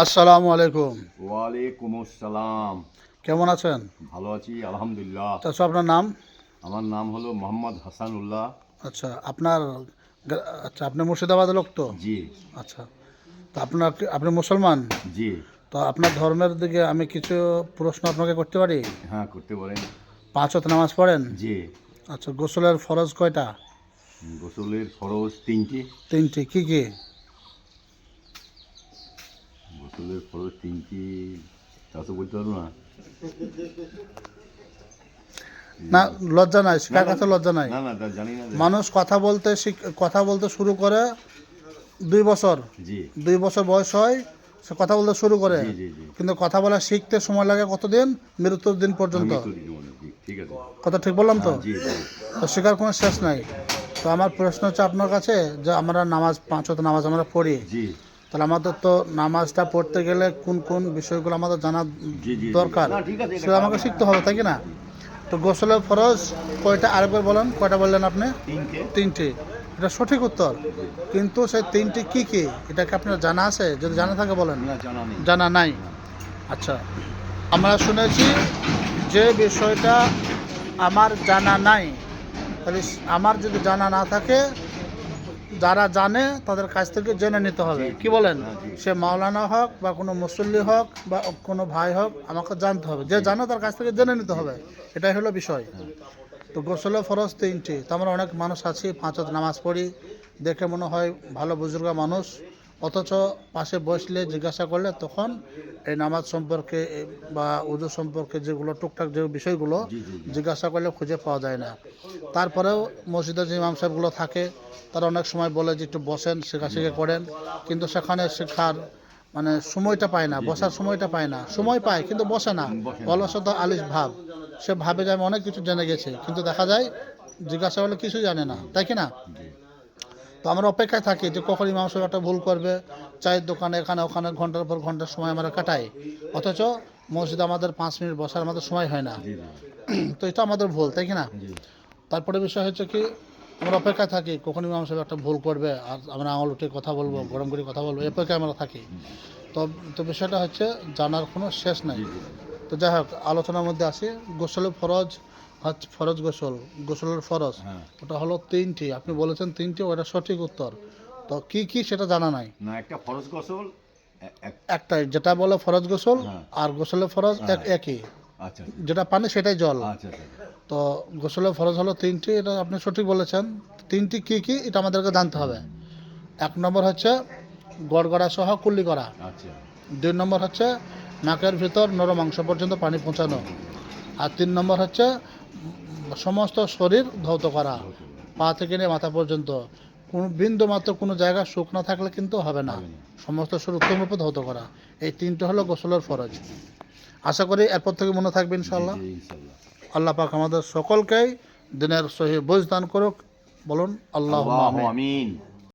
আসসালামু আলাইকুম। ওয়ালাইকুম আসসালাম কেমন আছেন? ভালো আছি আলহামদুলিল্লাহ। আচ্ছা আপনার নাম? আমার নাম হলো মোহাম্মদ হাসানুল্লাহ। আচ্ছা আপনার আচ্ছা আপনি মুর্শিদাবাদের লোক তো? জি। আচ্ছা তো আপনার আপনি মুসলমান? জি। তো আপনার ধর্মের দিকে আমি কিছু প্রশ্ন আপনাকে করতে পারি? হ্যাঁ করতে পারেন। পাঁচ ওয়াক্ত নামাজ পড়েন? জি। আচ্ছা গোসলের ফরজ কয়টা? গোসলের ফরজ তিনটি। তিনটি কি কি? গোসলের ফরজ তিনটি তা তো বলতে পারব না না লজ্জা নাই শিকার কাছে লজ্জা নাই? না না তা জানি না মানুষ কথা বলতে শিখ- কথা বলতে শুরু করে দুই বছর। জি। দুই বছর বয়স হয় সে কথা বলতে শুরু করে। জি জি জি। কিন্তু কথা বলা শিখতে সময় লাগে কতদিন? মৃত্যুর দিন পর্যন্ত। আমি তো দিদি মনে করি। ঠিক আছে। কথা ঠিক বললাম তো? জি জি। তো শেখার কোনো শেষ নাই। তো আমার প্রশ্ন হচ্ছে আপনার কাছে যে আমরা নামাজ পাঁচ ওয়াক্ত নামাজ আমরা পড়ি। জি। তাহলে আমাদের তো নামাজটা পড়তে গেলে কোন কোন বিষয়গুলো আমাদের জানা। দরকার? সেটা আমাকে শিখতে হবে তাই না? তো গোসলের ফরজ কয়টা? আরেকবার বলেন কয়টা বললেন আপনি? তিনটে। তিনটি। এটা সঠিক উত্তর। কিন্তু সেই তিনটি কি কি? এটা কি আপনার জানা আছে? যদি জানা থাকে বলেন। না জানা নেই। জানা নাই। আচ্ছা। আমরা শুনেছি যে বিষয়টা আমার জানা নাই। তাহলে আমার যদি জানা না থাকে যারা জানে তাদের কাছ থেকে জেনে নিতে হবে। কি বলেন? সে মাওলানা হোক বা কোনো মুসল্লি হোক বা কোনো ভাই হোক, আমাকে জানতে হবে। যে জানো তার কাছ থেকে জেনে নিতে হবে। এটাই হলো বিষয়। তো গোসলে ফরজ তিনটি। তো আমরা অনেক মানুষ আছি, পাঁচ নামাজ পড়ি। দেখে মনে হয় ভালো বুজুর্গ মানুষ। অথচ পাশে বসলে জিজ্ঞাসা করলে তখন এই নামাজ সম্পর্কে বা উজু সম্পর্কে যেগুলো টুকটাক যে বিষয়গুলো জিজ্ঞাসা করলে খুঁজে পাওয়া যায় না। তারপরেও মসজিদের যে ইমাম সাহেবগুলো থাকে তারা অনেক সময় বলে যে একটু বসেন শেখাশেখি করেন। কিন্তু সেখানে শেখার মানে সময়টা পায় না বসার সময়টা পায় না। সময় পায় কিন্তু বসে না। অলসত আলিস ভাব। সে ভাবে যে আমি অনেক কিছু জেনে গেছি। কিন্তু দেখা যায় জিজ্ঞাসা করলে কিছু জানে না। তাই কি না? তো আমরা অপেক্ষায় থাকি যে কখন ইমাম সাহেব একটা ভুল করবে চায়ের দোকানে এখানে ওখানে ঘণ্টার পর ঘণ্টার সময় আমরা কাটাই। অথচ মসজিদে আমাদের পাঁচ মিনিট বসার আমাদের সময় হয় না। তো এটা আমাদের ভুল তাই কি না? তারপরে বিষয় হচ্ছে কি আমরা অপেক্ষায় থাকি কখন ইমাম সাহেব একটা ভুল করবে আর আমরা আঙুল উঠে কথা বলব গরম করে কথা বলব এই অপেক্ষায় আমরা থাকি। তো তো বিষয়টা হচ্ছে জানার কোনো শেষ নাই। তো যাই হোক আলোচনার মধ্যে আসি। গোসলের ফরজ হচ্ছে ফরজ গোসল গোসলের ফরজ হ্যাঁ। ওটা হলো তিনটি। আপনি বলেছেন তিনটি ওটা সঠিক উত্তর। তো কি কি সেটা জানা নাই? না একটা ফরজ গোসল এ- এক একটাই যেটা বলে ফরজ গোসল হ্যাঁ। আর গোসলের ফরজ এক একই। আচ্ছা। যেটা পানি সেটাই জল। আচ্ছা আচ্ছা। তো গোসলের ফরজ হলো তিনটি এটা আপনি সঠিক বলেছেন। তিনটি কি কি এটা আমাদেরকে জানতে হবে। এক নম্বর হচ্ছে গড়গড়া সহ কুল্লি করা। আচ্ছা। দুই নম্বর হচ্ছে নাকের ভিতর নরম অংশ পর্যন্ত পানি পৌঁছানো। আর তিন নম্বর হচ্ছে সমস্ত শরীর ধৌত করা পা থেকে নিয়ে মাথা পর্যন্ত। কোনো বিন্দু মাত্র কোনো জায়গা শুকনো থাকলে কিন্তু হবে না। সমস্ত শরীর উত্তম উত্তমরূপে ধৌত করা। এই তিনটে হলো গোসলের ফরজ। আশা করি এরপর থেকে মনে থাকবে ইনশাল্লাহ আল্লাহ পাক আমাদের সকলকেই দিনের সহি বুঝ দান করুক। বলুন আল্লাহ আল্লাহু আমিন।